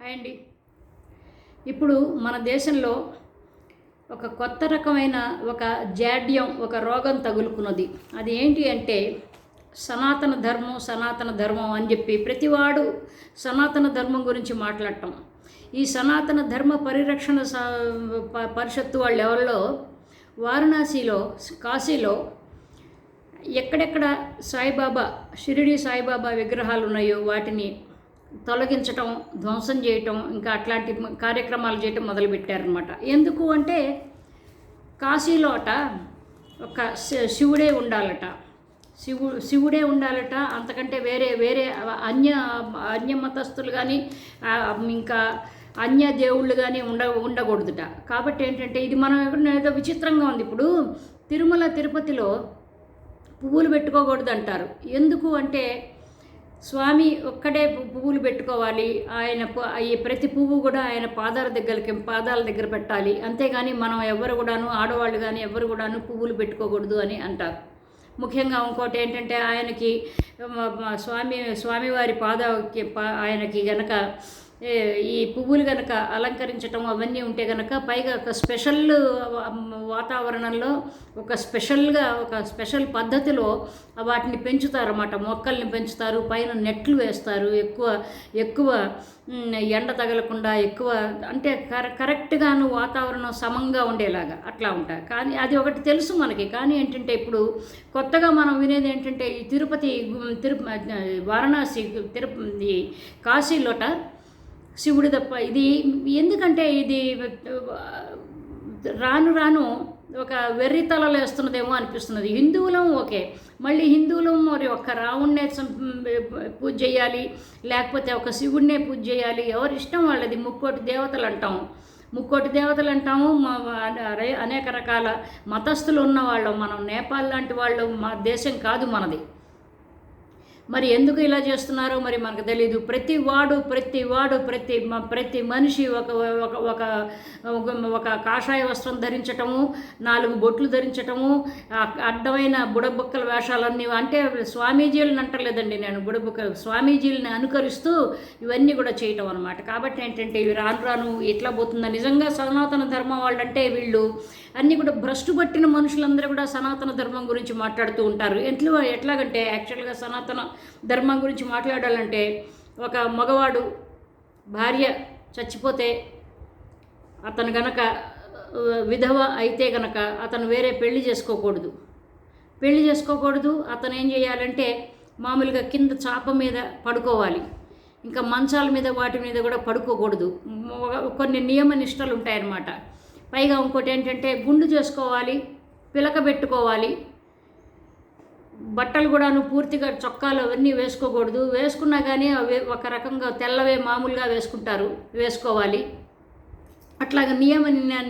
Hi అండి. ఇప్పుడు మన దేశంలో ఒక కొత్త రకమైన ఒక జాడ్యం ఒక రోగం తగులుకున్నది. అది ఏంటి అంటే సనాతన ధర్మం సనాతన ధర్మం అని చెప్పి ప్రతివాడు సనాతన ధర్మం గురించి మాట్లాడటం. ఈ సనాతన ధర్మ పరిరక్షణ పరిషత్తు వాళ్ళు ఎవరిలో? వారణాసిలో కాశీలో. ఎక్కడెక్కడ సాయిబాబా షిరిడి సాయిబాబా విగ్రహాలు ఉన్నాయో వాటిని తొలగించటం ధ్వంసం చేయటం ఇంకా అట్లాంటి కార్యక్రమాలు చేయటం మొదలుపెట్టారనమాట ఎందుకు అంటే కాశీలో అట ఒక శి- శివుడే ఉండాలట. శివు శివుడే ఉండాలట అంతకంటే వేరే వేరే అన్య అన్య మతస్థులు కానీ ఇంకా అన్య దేవుళ్ళు కానీ ఉండ ఉండకూడదుట. కాబట్టి ఏంటంటే ఇది మనం ఏదో విచిత్రంగా ఉంది. ఇప్పుడు తిరుమల తిరుపతిలో పువ్వులు పెట్టుకోకూడదు అంటారు ఎందుకు అంటే స్వామి ఒక్కడే పువ్వులు పెట్టుకోవాలి. ఆయన ప్రతి పువ్వు కూడా ఆయన పాదాల దగ్గరికి పాదాల దగ్గర పెట్టాలి. అంతేగాని మనం ఎవరు కూడాను ఆడవాళ్ళు కానీ ఎవరు కూడాను పువ్వులు పెట్టుకోకూడదు అని అంటారు. ముఖ్యంగా ఇంకోటి ఏంటంటే ఆయనకి స్వామి స్వామివారి పాదకి పా- ఆయనకి గనక ఈ పువ్వులు కనుక అలంకరించటం అవన్నీ ఉంటే కనుక పైగా ఒక స్పెషల్ వాతావరణంలో ఒక స్పెషల్గా ఒక స్పెషల్ పద్ధతిలో వాటిని పెంచుతారన్నమాట. మొక్కల్ని పెంచుతారు పైన నెట్లు వేస్తారు. ఎక్కువ ఎక్కువ ఎండ తగలకుండా ఎక్కువ అంటే కర కరెక్ట్గాను వాతావరణం సమంగా ఉండేలాగా అట్లా ఉంటాయి కానీ అది ఒకటి తెలుసు మనకి. కానీ ఏంటంటే ఇప్పుడు కొత్తగా మనం వినేది ఏంటంటే ఈ తిరుపతి గు- వారణాసి తిరుపతి కాశీలోట శివుడు తప్ప. ఇది ఎందుకంటే ఇది రాను రాను ఒక వెర్రితలలో వేస్తున్నదేమో అనిపిస్తున్నది. హిందువులం ఓకే. మళ్ళీ హిందువులం మరి ఒక రావుణ్ణే సం- పూజ చేయాలి లేకపోతే ఒక శివుడినే పూజ చేయాలి. ఎవరి ఇష్టం వాళ్ళది? ముక్కోటి దేవతలు అంటాము ముక్కోటి దేవతలు అంటాము. మా- అనేక రకాల మతస్థులు ఉన్నవాళ్ళం మనం నేపాల్ లాంటి వాళ్ళు. మా దేశం కాదు మనది. మరి ఎందుకు ఇలా చేస్తున్నారో? మరి మనకు తెలియదు ప్రతి వాడు ప్రతి వాడు ప్రతి ప్రతి మనిషి ఒక ఒక ఒక ఒక- కాషాయ వస్త్రం ధరించటము నాలుగు బొట్లు ధరించటము అడ్డమైన బుడబుక్కల వేషాలన్నీ అంటే స్వామీజీలను అంటలేదండి నేను. బుడబుక్క స్వామీజీలని అనుకరిస్తూ ఇవన్నీ కూడా చేయటం అనమాట కాబట్టి ఏంటంటే ఇవి రాను రాను ఎట్లా పోతుందో నిజంగా సనాతన ధర్మం వాళ్ళంటే వీళ్ళు అన్నీ కూడా భ్రష్టు పట్టిన మనుషులందరూ కూడా సనాతన ధర్మం గురించి మాట్లాడుతూ ఉంటారు. ఎట్లా ఎట్లాగంటే యాక్చువల్గా సనాతన ధర్మం గురించి మాట్లాడాలంటే ఒక మగవాడు భార్య చచ్చిపోతే అతను గనక విధవ అయితే గనక అతను వేరే పెళ్ళి చేసుకోకూడదు. పెళ్ళి చేసుకోకూడదు. అతను ఏం చేయాలంటే మామూలుగా కింద చాప మీద పడుకోవాలి. ఇంకా మంచాల మీద వాటి మీద కూడా పడుకోకూడదు. కొన్ని నియమ నిష్టలు ఉంటాయన్నమాట. పైగా ఇంకోటి ఏంటంటే గుండు చేసుకోవాలి పిలక పెట్టుకోవాలి. బట్టలు కూడాను పూర్తిగా చొక్కాలు అవన్నీ వేసుకోకూడదు. వేసుకున్నా కానీ అవి ఒక రకంగా తెల్లవే మామూలుగా వేసుకుంటారు వేసుకోవాలి. అట్లాగే నియమ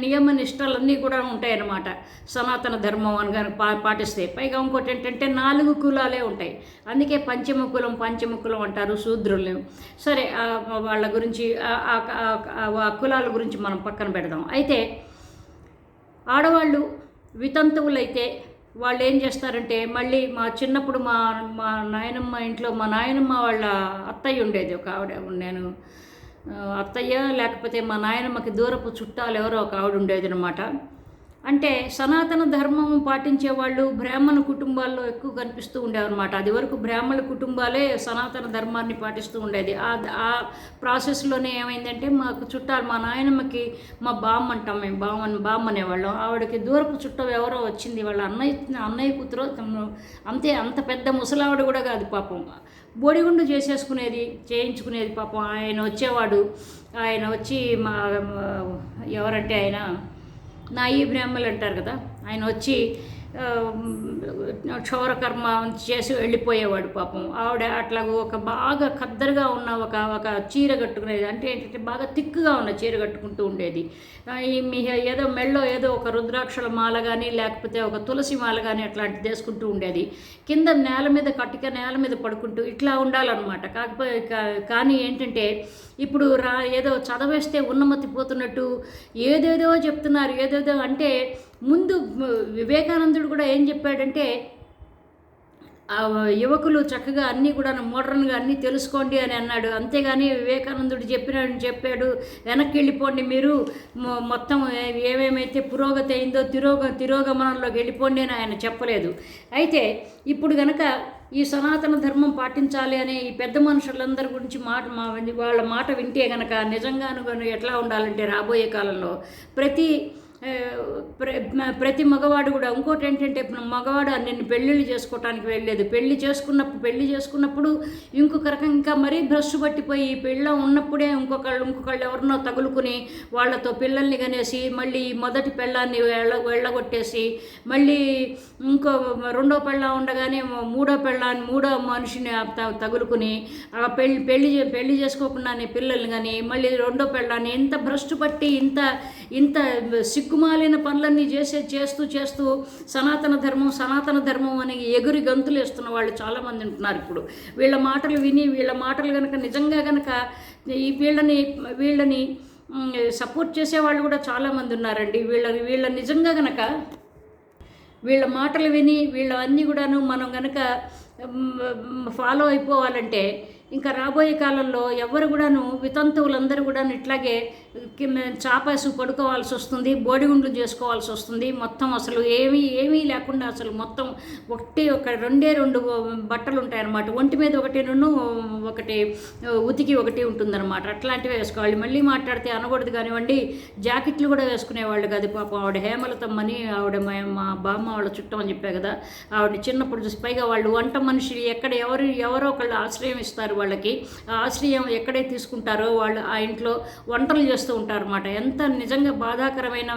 నియమ నిష్టలన్నీ కూడా ఉంటాయన్నమాట. సనాతన ధర్మం అని కానీ పా పాటిస్తే. పైగా ఇంకోటి ఏంటంటే నాలుగు కులాలే ఉంటాయి. అందుకే పంచమ కులం పంచమ కులం అంటారు శూద్రులు సరే వాళ్ళ గురించి ఆ కులాల గురించి మనం పక్కన పెడదాం. అయితే ఆడవాళ్ళు వితంతువులైతే వాళ్ళు ఏం చేస్తారంటే మళ్ళీ మా చిన్నప్పుడు మా మా నాయనమ్మ ఇంట్లో మా నాయనమ్మ వాళ్ళ అత్తయ్య ఉండేది. ఒక ఆవిడ నేను అత్తయ్య లేకపోతే మా నాయనమ్మకి దూరపు చుట్టాలు ఎవరో ఒక ఆవిడ ఉండేది అనమాట అంటే సనాతన ధర్మం పాటించే వాళ్ళు బ్రాహ్మణ కుటుంబాల్లో ఎక్కువ కనిపిస్తూ ఉండేవన్నమాట. అది వరకు బ్రాహ్మణ కుటుంబాలే సనాతన ధర్మాన్ని పాటిస్తూ ఉండేది. ఆ ఆ ప్రాసెస్లోనే ఏమైందంటే మాకు చుట్టాలు మా నాయనమ్మకి మా బామ్మ అంటాం మేము బామ్మ బామ్మ అనేవాళ్ళం. ఆవిడకి దూరపు చుట్టం ఎవరో వచ్చింది. వాళ్ళ అన్నయ్య అన్నయ్య కూతురు తను అంతే అంత పెద్ద ముసలావిడ కూడా కాదు పాపం. బోడిగుండు చేసేసుకునేది చేయించుకునేది పాపం. ఆయన వచ్చేవాడు ఆయన వచ్చి మా- ఎవరంటే ఆయన నాయి బ్రాహ్మలు అంటారు కదా ఆయన వచ్చి క్షౌరకర్మ చేసి వెళ్ళిపోయేవాడు పాపం. ఆవిడ అట్లా ఒక బాగా ఖద్దరుగా ఉన్న ఒక ఒక చీర కట్టుకునేది అంటే ఏంటంటే బాగా తిక్కుగా ఉన్న చీర కట్టుకుంటూ ఉండేది. మీ ఏదో మెళ్ళో ఏదో ఒక రుద్రాక్షల మాల కానీ లేకపోతే ఒక తులసి మాల కానీ అట్లాంటిది వేసుకుంటూ ఉండేది. కింద నేల మీద కట్టిక నేల మీద పడుకుంటూ ఇట్లా ఉండాలన్నమాట. కాకపోతే కానీ ఏంటంటే ఇప్పుడు రా ఏదో చదవేస్తే ఉన్నమతి పోతున్నట్టు ఏదేదో చెప్తున్నారు ఏదేదో అంటే ముందు వివేకానందుడు కూడా ఏం చెప్పాడంటే ఆ యువకులు చక్కగా అన్నీ కూడా మోడర్న్గా అన్నీ తెలుసుకోండి అని అన్నాడు. అంతేగాని వివేకానందుడు చెప్పినాడు చెప్పాడు వెనక్కి వెళ్ళిపోండి మీరు మొత్తం ఏమేమైతే పురోగతి అయిందో తిరోగ తిరోగమనంలోకి వెళ్ళిపోండి అని ఆయన చెప్పలేదు. అయితే ఇప్పుడు కనుక ఈ సనాతన ధర్మం పాటించాలి అనే ఈ పెద్ద మనుషులందరి గురించి మాట మా వాళ్ళ మాట వింటే గనక నిజంగాను ఎట్లా ఉండాలంటే రాబోయే కాలంలో ప్రతి ప్రతి మగవాడు కూడా ఇంకోటి ఏంటంటే మగవాడు నిన్ను పెళ్ళిళ్ళు చేసుకోవటానికి వెళ్ళలేదు. పెళ్ళి చేసుకున్నప్పుడు పెళ్ళి చేసుకున్నప్పుడు ఇంకొక రకం ఇంకా మరీ బ్రష్ పట్టిపోయి పెళ్ళ ఉన్నప్పుడే ఇంకొకళ్ళు ఇంకొకళ్ళు ఎవరినో తగులుకుని వాళ్ళతో పిల్లల్ని కనేసి మళ్ళీ మొదటి పెళ్ళాన్ని వెళ్ళ వెళ్ళగొట్టేసి మళ్ళీ ఇంకో రెండో పెళ్ళ ఉండగానే మూడో పెళ్ళాన్ని మూడో మనిషిని తగులుకుని పెళ్ళి పెళ్ళి చే- పెళ్ళి చేసుకోకుండానే పిల్లల్ని కానీ మళ్ళీ రెండో పెళ్ళాన్ని ఇంత భ్రష్టు పట్టి ఇంత ఇంత సిగ్గుమాలిన పనులన్నీ చేసే చేస్తూ చేస్తూ సనాతన ధర్మం సనాతన ధర్మం అని ఎగురి గంతులు వేస్తున్న వాళ్ళు చాలామంది ఉంటున్నారు ఇప్పుడు. వీళ్ళ మాటలు విని వీళ్ళ మాటలు కనుక నిజంగా కనుక ఈ వీళ్ళని వీళ్ళని సపోర్ట్ చేసే వాళ్ళు కూడా చాలామంది ఉన్నారండి. వీళ్ళ వీళ్ళ నిజంగా కనుక వీళ్ళ మాటలు విని వీళ్ళ అన్నీ కూడాను మనం కనుక ఫాలో అయిపోవాలంటే ఇంకా రాబోయే కాలంలో ఎవరు కూడాను వితంతువులందరూ కూడా ఇట్లాగే కింద చాపేసి పడుకోవాల్సి వస్తుంది బోడిగుండ్లు చేసుకోవాల్సి వస్తుంది. మొత్తం అసలు ఏమీ ఏమీ లేకుండా అసలు మొత్తం ఒకటి ఒక రెండే రెండు బట్టలు ఉంటాయన్నమాట. ఒంటి మీద ఒకటి రెండు ఒకటి ఉతికి ఒకటి ఉంటుందన్నమాట. అట్లాంటివి వేసుకోవాలి. మళ్ళీ మాట్లాడితే అనకూడదు కానివ్వండి జాకెట్లు కూడా వేసుకునేవాళ్ళు కాదు పాపం. ఆవిడ హేమలతమ్మని ఆవిడ మా మా బామ్మ వాళ్ళ చుట్టం అని చెప్పా కదా ఆవిడ చిన్నప్పుడు చూసి పైగా వాళ్ళు వంట మనిషి ఎక్కడ ఎవరు ఎవరో ఒకళ్ళు ఆశ్రయం ఇస్తారు వాళ్ళకి. ఆశ్రయం ఎక్కడే తీసుకుంటారో వాళ్ళు ఆ ఇంట్లో వంటలు చేస్తూ ఉంటారు అనమాట ఎంత నిజంగా బాధాకరమైన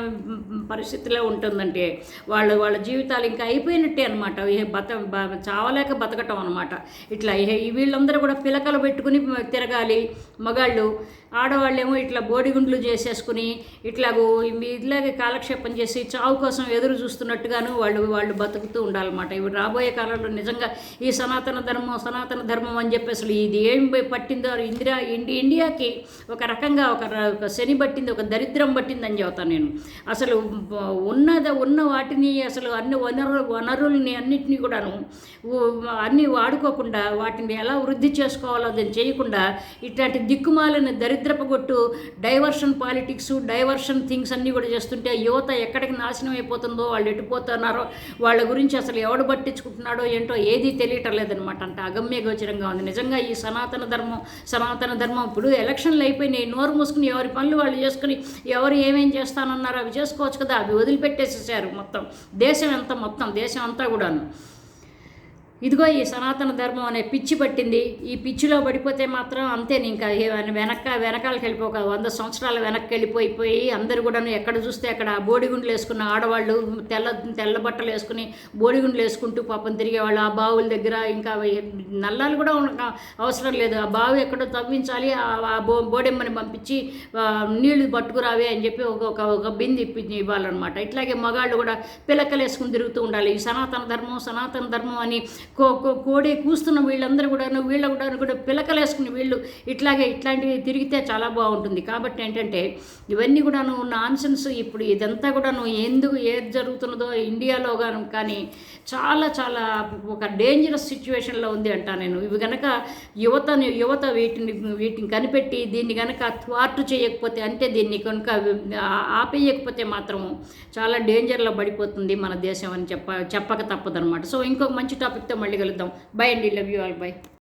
పరిస్థితిలో ఉంటుందంటే వాళ్ళు వాళ్ళ జీవితాలు ఇంకా అయిపోయినట్టే అనమాట బత బ- చావలేక బతకటం అనమాట ఇట్లా వీళ్ళందరూ కూడా పిలకలు పెట్టుకుని తిరగాలి. మగాళ్ళు ఆడవాళ్ళేమో ఇట్లా బోడిగుండ్లు చేసేసుకుని ఇట్లాగూ ఇట్లాగే కాలక్షేపం చేసి చావు కోసం ఎదురు చూస్తున్నట్టుగాను వాళ్ళు వాళ్ళు బతుకుతూ ఉండాలన్నమాట. ఇవి రాబోయే కాలంలో నిజంగా ఈ సనాతన ధర్మం సనాతన ధర్మం అని చెప్పి అసలు ఇది ఏం పట్టిందో ఇందిరా ఇండి ఇండియాకి ఒక రకంగా ఒక శని పట్టింది ఒక దరిద్రం పట్టిందని చెబుతాను నేను. అసలు ఉన్నద ఉన్న వాటిని అసలు అన్ని వనరు వనరుల్ని అన్నిటినీ కూడాను అన్నీ వాడుకోకుండా వాటిని ఎలా వృద్ధి చేసుకోవాలో అది చేయకుండా ఇట్లాంటి దిక్కుమాలిన దరిద్రపగొట్టు డైవర్షన్ పాలిటిక్స్ డైవర్షన్ థింగ్స్ అన్నీ కూడా చేస్తుంటే యువత ఎక్కడికి నాశనం అయిపోతుందో వాళ్ళు ఎటుపోతున్నారో వాళ్ళ గురించి అసలు ఎవడు పట్టించుకుంటున్నాడో ఏంటో ఏదీ తెలియటం లేదనమాట అంత అగమ్య గోచరంగా ఉంది. నిజంగా ఈ సనాతన ధర్మం సనాతన ధర్మం ఇప్పుడు ఎలక్షన్లు అయిపోయినాయి నోరు మూసుకుని ఎవరి పనులు వాళ్ళు చేసుకుని ఎవరు ఏమేం చేస్తానన్నారో అవి చేసుకోవచ్చు కదా. అవి వదిలిపెట్టేసేసారు మొత్తం. దేశం ఎంత మొత్తం? దేశం అంతా కూడాను. ఇదిగో ఈ సనాతన ధర్మం అనే పిచ్చి పట్టింది. ఈ పిచ్చిలో పడిపోతే మాత్రం అంతే ఇంకా. వెనక వెనకాలకి వెళ్ళిపోక వంద సంవత్సరాల వెనక్కి వెళ్ళిపోయిపోయి అందరు కూడా ఎక్కడ చూస్తే అక్కడ బోడిగుండ్లు వేసుకున్న ఆడవాళ్ళు తెల్ల తెల్ల బట్టలు వేసుకుని బోడిగుండ్లు వేసుకుంటూ పాపం తిరిగేవాళ్ళు. ఆ బావుల దగ్గర ఇంకా నల్లాలు కూడా ఉన్న అవసరం లేదు. ఆ బావి ఎక్కడో తవ్వించాలి. ఆ బో బోడెమ్మని పంపించి నీళ్ళు పట్టుకురావే అని చెప్పి ఒక ఒక ఒక బింది ఇవ్వాలన్నమాట. ఇట్లాగే మగాళ్ళు కూడా పిలకలు వేసుకుని తిరుగుతూ ఉండాలి. ఈ సనాతన ధర్మం సనాతన ధర్మం అని కో కో- కోడి కూస్తున్న వీళ్ళందరూ కూడా వీళ్ళ కూడా కూడా పిలకలు వీళ్ళు ఇట్లాగే ఇట్లాంటివి తిరిగితే చాలా బాగుంటుంది. కాబట్టి ఏంటంటే ఇవన్నీ కూడాను నాన్సెన్స్ ఇప్పుడు ఇదంతా కూడాను ఎందుకు ఏది జరుగుతున్నదో ఇండియాలో కానీ చాలా చాలా ఒక డేంజరస్ సిచ్యువేషన్లో ఉంది అంటా నేను. ఇవి గనక యువత యువత వీటిని వీటిని కనిపెట్టి దీన్ని గనక త్వార్టు చేయకపోతే అంటే దీన్ని కనుక ఆపేయకపోతే మాత్రం చాలా డేంజర్లో పడిపోతుంది మన దేశం అని చెప్ప చెప్పక తప్పదనమాట సో ఇంకొక మంచి టాపిక్తో మళ్ళీ కలుద్దాం. బై అండి. Love you all by